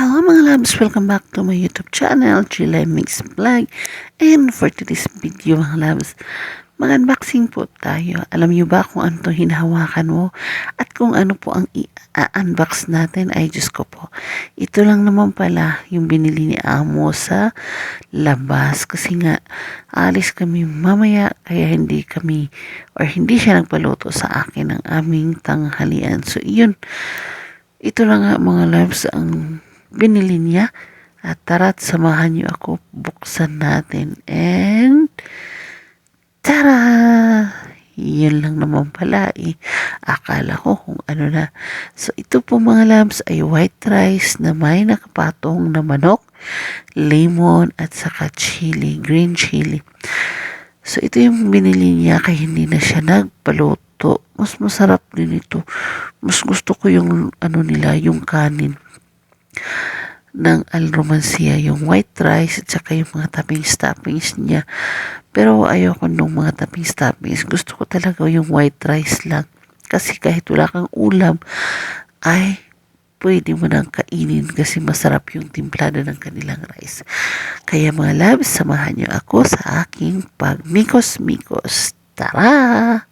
Hello mga loves! Welcome back to my YouTube channel, Chile Mix Vlog. And for today's video mga loves, mag-unboxing po tayo. Alam niyo ba kung ano itong hinahawakan mo? At kung ano po ang i-unbox natin? Ay Diyos ko po. Ito lang naman pala yung binili ni Amo sa labas. Kasi nga, alis kami mamaya kaya hindi kami or hindi siya nagpaluto sa akin ng aming tanghalian. So, yun. Ito lang nga mga loves ang binili niya. At tara't samahan niyo ako buksan natin. And tara! Yun lang naman pala eh. Akala ko kung ano na. So ito po mga loves ay white rice na may nakapatong na manok, lemon at saka chili, green chili. So ito yung binili niya kaya hindi na siya nagpaluto. Mas masarap din ito. Mas gusto ko yung ano nila, yung kanin ng alromancia, yung white rice at saka yung mga toppings toppings niya. Pero ayoko nung mga toppings toppings. Gusto ko talaga yung white rice lang. Kasi kahit wala kang ulam, ay pwede mo nang kainin kasi masarap yung timplada ng kanilang rice. Kaya mga loves, samahan niyo ako sa aking pagmikos-mikos. Tara!